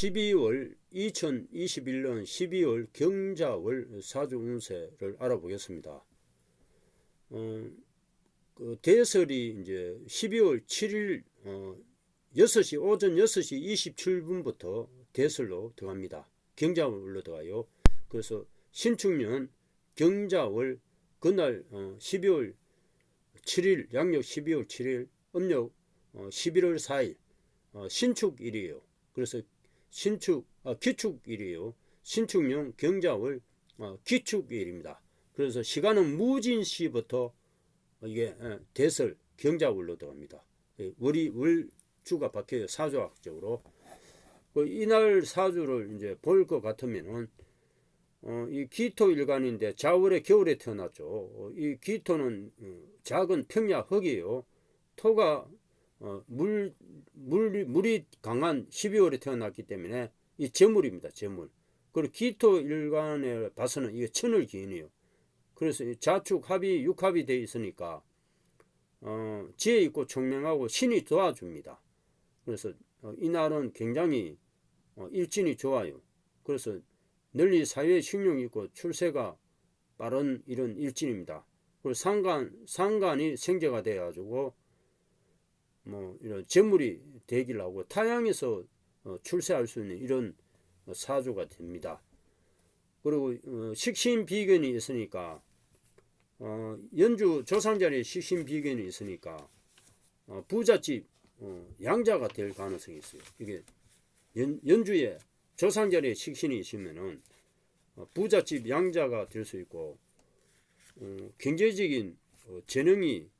12월 2021년 12월 경자월 사주 운세를 알아보겠습니다. 어, 그 대설이 이제 12월 7일 어, 6시 오전 6시 27분부터 대설로 들어갑니다. 경자월로 들어가요. 그래서 신축년 경자월 그날 어, 12월 7일 양력 12월 7일 음력 어, 11월 4일 어, 신축일이에요. 그래서 신축 아, 기축일이에요. 신축용 경자월 어, 기축일입니다. 그래서 시간은 무진시부터 이게 예, 대설 경자월로 들어갑니다. 예, 월이 월주가 바뀌어요. 사주학적으로. 그 이날 사주를 이제 볼 것 같으면은 어, 이 기토 일간인데 자월에 겨울에 태어났죠. 어, 이 기토는 어, 작은 평야 흙이에요. 토가 어, 물, 물, 물이 강한 12월에 태어났기 때문에 이 재물입니다. 재물. 그리고 기토 일간에 봐서는 이게 천을 기인이에요. 그래서 자축 합이 육합이 되어 있으니까 어, 지혜 있고 총명하고 신이 도와줍니다. 그래서 어, 이날은 굉장히 어, 일진이 좋아요. 그래서 널리 사회에 신용이 있고 출세가 빠른 이런 일진입니다. 그리고 상간 상간이 생재가 돼 가지고 뭐 이런 재물이 되기를 하고 타양에서 어, 출세할 수 있는 이런 사주가 됩니다. 그리고 어, 식신 비견이 있으니까 어, 연주 조상자리에 식신 비견이 있으니까 어, 부잣집 어, 양자가 될 가능성이 있어요. 이게 연, 연주에 조상자리에 식신이 있으면은 어, 부잣집 양자가 될 수 있고 어, 경제적인 어, 재능이 어,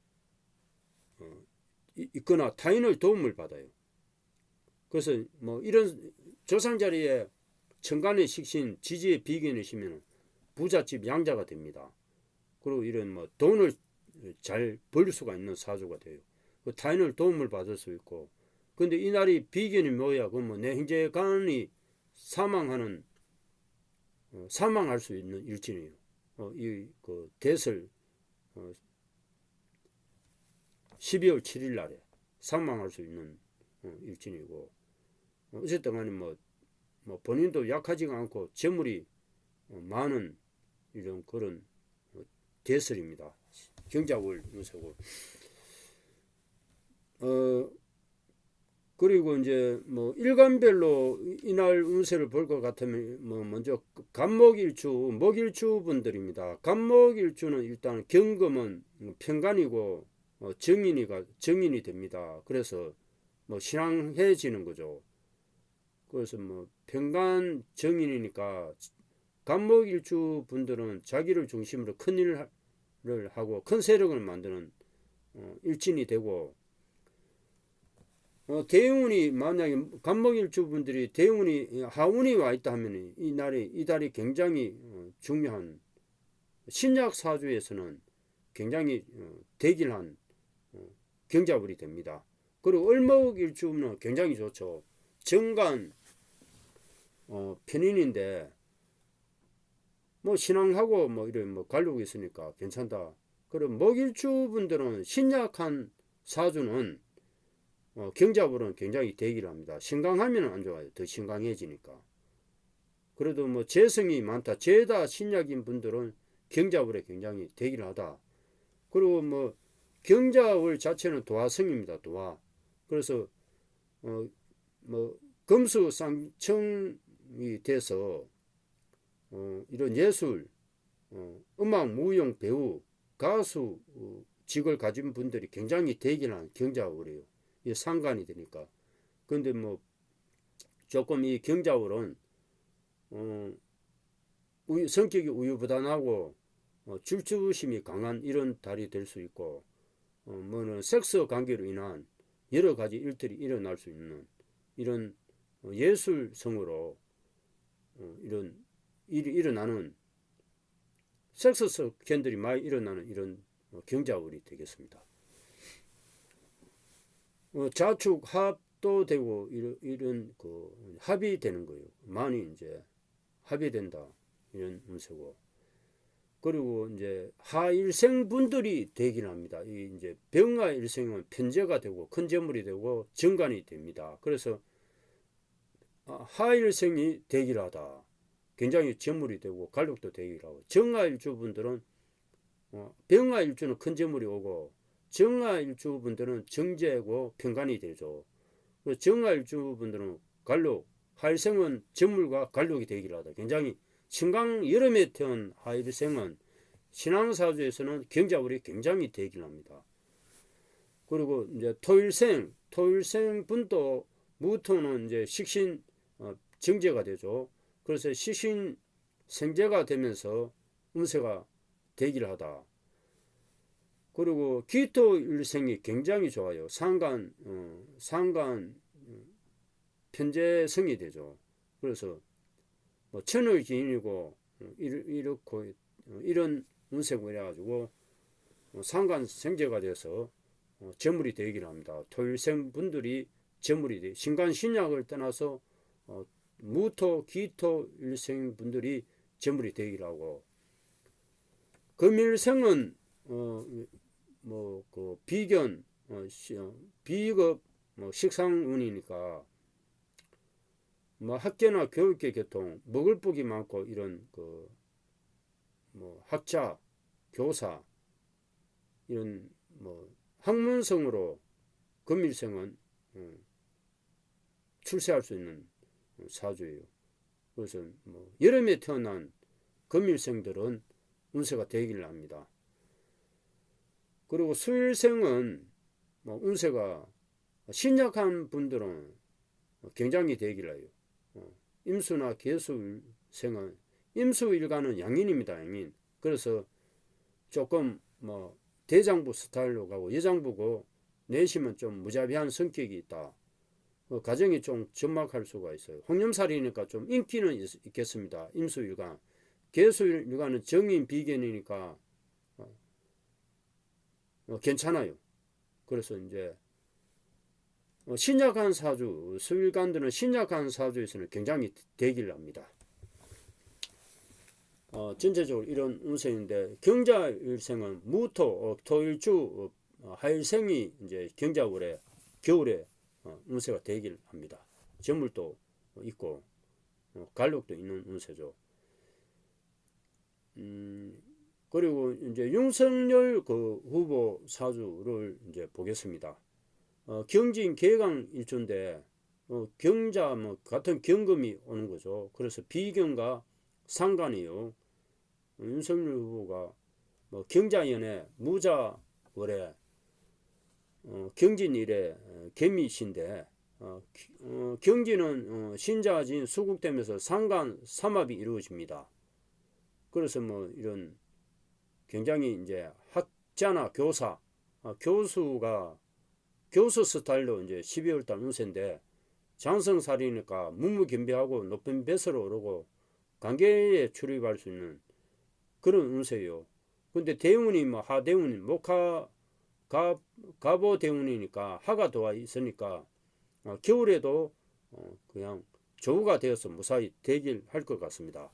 있거나 타인의 도움을 받아요. 그래서 뭐 이런 조상 자리에 천간의 식신 지지의 비견이 시면 부잣집 양자가 됩니다. 그리고 이런 뭐 돈을 잘 벌 수가 있는 사주가 돼요. 그 타인을 도움을 받을 수 있고 근데 이 날이 비견이 뭐야? 그러면 내 형제간이 사망하는 어, 사망할 수 있는 일진이에요. 어, 이그 대설 어, 12월 7일 날에 사망할 수 있는 어, 일진이고 어, 어쨌든 간에 뭐, 뭐 본인도 약하지가 않고 재물이 어, 많은 이런 그런 어, 대설입니다. 경자월 운세고 어 그리고 이제 뭐 일간별로 이날 운세를 볼 것 같으면 뭐 먼저 간목일주 목일주 분들입니다. 간목일주는 일단 경금은 평간이고 어, 정인이가 정인이 됩니다. 그래서 뭐 신앙해지는 거죠. 그래서 뭐 평간 정인이니까 간목일주 분들은 자기를 중심으로 큰 일을 하고 큰 세력을 만드는 어, 일진이 되고 어, 대운이 만약에 간목일주 분들이 대운이 하운이 와 있다 하면 이 날이 이 달이 굉장히 어, 중요한 신약 사주에서는 굉장히 어, 대길한 경자불이 됩니다. 그리고 을목일주는 굉장히 좋죠. 정관 어, 편인인데 뭐 신앙하고 뭐 이런 뭐 관록이 있으니까 괜찮다. 그리고 목일주 분들은 신약한 사주는 어, 경자불은 굉장히 대기를 합니다. 신강하면 안 좋아요. 더 신강해지니까. 그래도 뭐 재성이 많다. 죄다 신약인 분들은 경자불에 굉장히 대기를 하다. 그리고 뭐 경자월 자체는 도화성입니다. 도화. 그래서 어 뭐 금수상청이 돼서 어 이런 예술, 어 음악, 무용, 배우, 가수 어 직을 가진 분들이 굉장히 대기한 경자월이에요. 이 상관이 되니까. 근데 뭐 조금 이 경자월은 어 우유, 성격이 우유부단하고 어, 출주심이 강한 이런 달이 될 수 있고 어, 뭐는 섹스 관계로 인한 여러 가지 일들이 일어날 수 있는 이런 어, 예술성으로 어, 이런 일이 일어나는 섹스 스캔들이 많이 일어나는 이런 어, 경자월이 되겠습니다. 어, 자축 합도 되고 이런, 이런 그 합이 되는 거예요. 많이 이제 합이 된다 이런 문서고 그리고 이제 하일생 분들이 되긴 합니다. 이 이제 병하 일생은 편제가 되고 큰 재물이 되고 정관이 됩니다. 그래서 하- 하일생이 대기하다. 굉장히 재물이 되고 갈록도 대기하고 정화일주분들은 어, 병화일주는 큰 재물이 오고 정화일주분들은 정제고 평간이 되죠. 그 정화일주분들은 갈록, 하일생은 재물과 갈록이 되기를 하다. 굉장히 신강 여름에 태어난 하일생은 신앙사주에서는 경자월이 굉장히 대기를 합니다. 그리고 이제 토일생, 토일생 분도 무토는 이제 식신 어, 정제가 되죠. 그래서 식신 생제가 되면서 운세가 되기를 하다. 그리고 기토일생이 굉장히 좋아요. 상간, 어, 상간 어, 편재성이 되죠. 그래서 뭐 천의 기인이고 어, 이렇고 어, 이런 운세고 이래가지고 어, 상간 생제가 돼서 어, 재물이 되기를 합니다. 토일생 분들이 재물이 돼 신간 신약을 떠나서 어, 무토 기토 일생 분들이 재물이 되기를 하고 금일생은 어, 뭐 그 비견 어, 시- 어, 비급 뭐 식상운이니까 뭐 학계나 교육계 교통 먹을 복이 많고 이런 그 뭐 학자 교사 이런 뭐 학문성으로 금일생은 어, 출세할 수 있는 사주예요. 그래서 뭐 여름에 태어난 금일생들은 운세가 되기를 합니다. 그리고 수일생은 뭐 운세가 신약한 분들은 굉장히 되기를 해요. 어, 임수나 개수생은 임수일가는 양인입니다. 양인. 그래서 조금 뭐 대장부 스타일로 가고 여장부고 내심은 좀 무자비한 성격이 있다. 어, 가정이 좀 전막할 수가 있어요. 홍념살이니까 좀 인기는 있, 있겠습니다. 임수일가. 개수일가는 정인 비견이니까 어, 어, 괜찮아요. 그래서 이제 어, 신약한 사주, 수일간들은 신약한 사주에서는 굉장히 대기를 합니다. 어, 전체적으로 이런 운세인데 경자일생은 무토, 어, 토일주, 어, 하일생이 이제 경자월에 겨울에 어, 운세가 되기를 합니다. 전물도 있고 어, 갈록도 있는 운세죠. 음, 그리고 이제 윤석열 그 후보 사주를 이제 보겠습니다. 어, 경진 개강 일주인데 어, 경자 뭐 같은 경금이 오는 거죠. 그래서 비경과 상관이요. 어, 윤석열 후보가 뭐 경자연에 무자월에 어, 경진일에 어, 개미신데 어, 기- 어, 경진은 어, 신자진 수국되면서 상간 삼합이 이루어집니다. 그래서 뭐 이런 굉장히 이제 학자나 교사, 아, 교수가 교수 스타일로 이제 12월 달 운세인데 장성살이니까 문무견비하고 높은 뱃으로 오르고 관계에 출입할 수 있는 그런 운세요. 근데 대운이 뭐 하대운이 목하 가 가보 대운이니까 하가 도와 있으니까 어, 겨울에도 어, 그냥 조우가 되어서 무사히 되길 할 것 같습니다.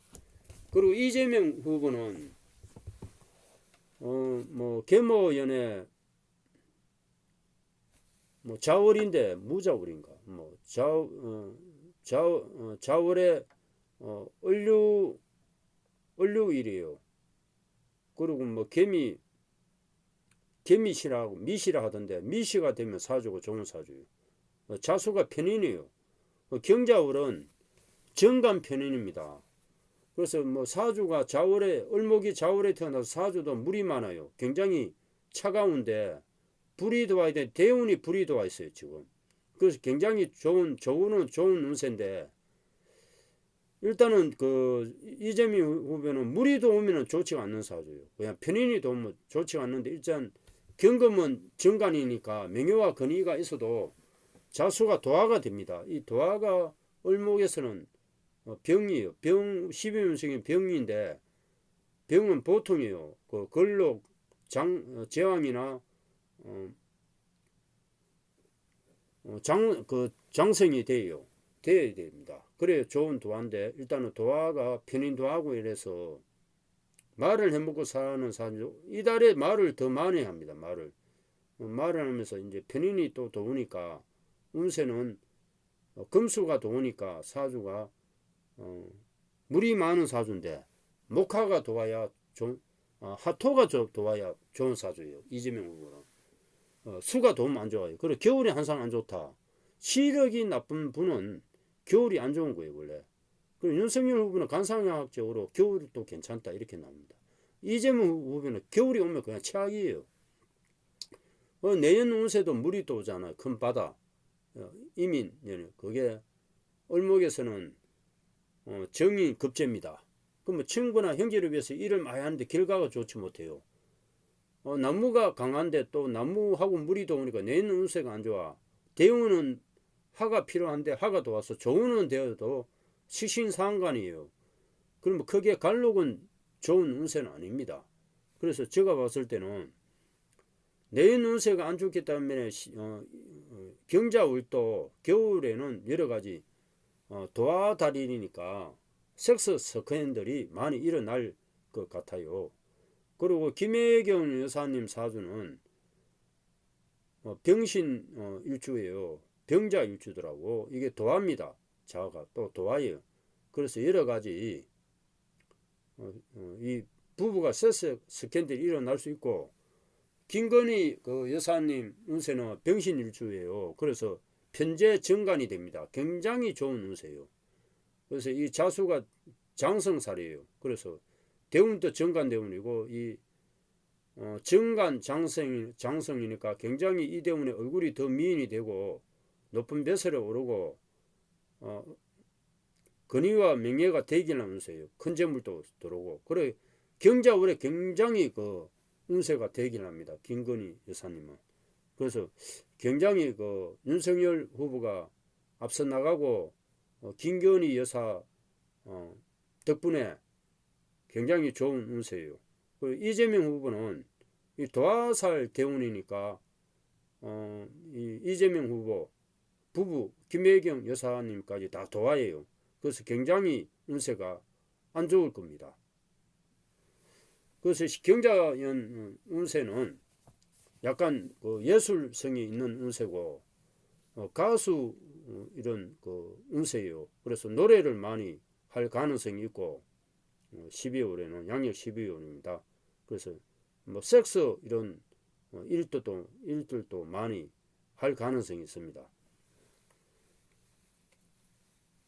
그리고 이재명 후보는 어뭐 계모연에 뭐 자월인데 무자월인가 뭐 자 어, 자 어, 자월에 어, 을류 을류일이에요. 그리고 뭐 개미 개미시라고 미시라 하던데 미시가 되면 사주고 좋은 사주예요. 어, 자수가 편인이에요. 어, 경자월은 정간 편인입니다. 그래서 뭐 사주가 자월에 을목이 자월에 태어나서 사주도 물이 많아요. 굉장히 차가운데 불이 들어와야 돼. 대운이 불이 들어와 있어요 지금. 그래서 굉장히 좋은 좋은 좋은 운세인데 일단은 그 이재명 후보는 물이 들어오면 좋지가 않는 사주예요. 그냥 편인이 들어오면 좋지가 않는데 일단 경금은 정간이니까 명예와 권위가 있어도 자수가 도화가 됩니다. 이 도화가 을목에서는 어, 병이에요. 병 12운생이 병인데 병은 보통이에요. 그 걸록 장 어, 제왕이나 장, 그 장성이 돼요. 돼야 됩니다. 그래 좋은 도화인데 일단은 도화가 편인 도화고 이래서 말을 해먹고 사는 사람 이달에 말을 더 많이 합니다. 말을 어, 말을 하면서 이제 편인이 또 더우니까 운세는 어, 금수가 도우니까 사주가 어, 물이 많은 사주인데 목화가 도와야 좋은 어, 하토가 좀 도와야 좋은 사주예요. 이재명 후보는 어, 수가 도움 안 좋아요. 그리고 겨울이 항상 안 좋다. 시력이 나쁜 분은 겨울이 안 좋은 거예요 원래. 그리고 윤석열 후보는 간상학적으로 겨울이 또 괜찮다 이렇게 나옵니다. 이재명 후보는 겨울이 오면 그냥 최악이에요. 어, 내년 운세도 물이 또 오잖아요. 큰 바다. 어, 이민, 예, 그게 을목에서는 어, 정인 급제입니다. 그러면 친구나 형제를 위해서 일을 많이 하는데 결과가 좋지 못해요. 어, 나무가 강한데 또 나무하고 물이 도우니까 내년 운세가 안 좋아. 대운은 화가 필요한데 화가 도와서 좋은 되어도 시신상관이에요. 그러면 크게 갈록은 좋은 운세는 아닙니다. 그래서 제가 봤을 때는 내년 운세가 안 좋기 때문에 시- 어, 어, 경자울도 겨울에는 여러 가지 어, 도와다리니까 섹스 스캔들이 많이 일어날 것 같아요. 그리고 김혜경 여사님 사주는 어, 병신 어, 일주예요. 병자 일주더라고. 이게 도화입니다. 자가 또 도화예요. 그래서 여러 가지 어, 어, 이 부부가 섹스 스캔들이 일어날 수 있고 김건희 그 여사님 운세는 병신 일주예요. 그래서 편제 정관이 됩니다. 굉장히 좋은 운세예요. 그래서 이 자수가 장성살이에요. 그래서 대운도 정관 대운이고 이 어, 정관 장성 장성이니까 굉장히 이 대운의 얼굴이 더 미인이 되고 높은 벼슬에 오르고 어, 근위와 명예가 운세예요. 큰 재물도 들어오고 그래 경자월에 굉장히 그 운세가 합니다. 김건희 여사님은. 그래서 굉장히 그 윤석열 후보가 앞서 나가고 어, 김건희 여사 어, 덕분에 굉장히 좋은 운세예요. 그 이재명 후보는 이 도화살 대운이니까 어, 이 이재명 후보 부부 김혜경 여사님까지 다 도화예요. 그래서 굉장히 운세가 안 좋을 겁니다. 그래서 경자연 운세는 약간 그 예술성이 있는 운세고 어, 가수 어, 이런 그 운세예요. 그래서 노래를 많이 할 가능성이 있고 어, 12월에는 양력 12월입니다. 그래서 뭐 섹스 이런 어, 일들도 일들도 많이 할 가능성이 있습니다.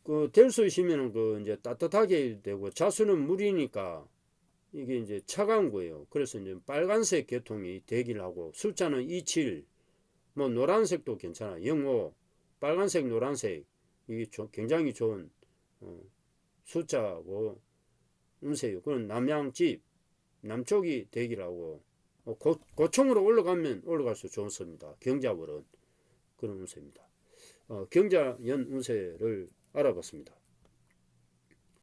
그 될수 있으면은 그 이제 따뜻하게 되고 자수는 물이니까 이게 이제 차가운 거예요. 그래서 이제 빨간색 계통이 되기를 하고 숫자는 27, 뭐 노란색도 괜찮아. 05, 빨간색, 노란색 이게 조- 굉장히 좋은 어, 숫자고 운세요. 그건 남양집 남쪽이 하고 어, 고, 고총으로 올라가면 올라갈수록 좋습니다. 경자월은 그런 운세입니다. 어, 경자연 운세를 알아봤습니다.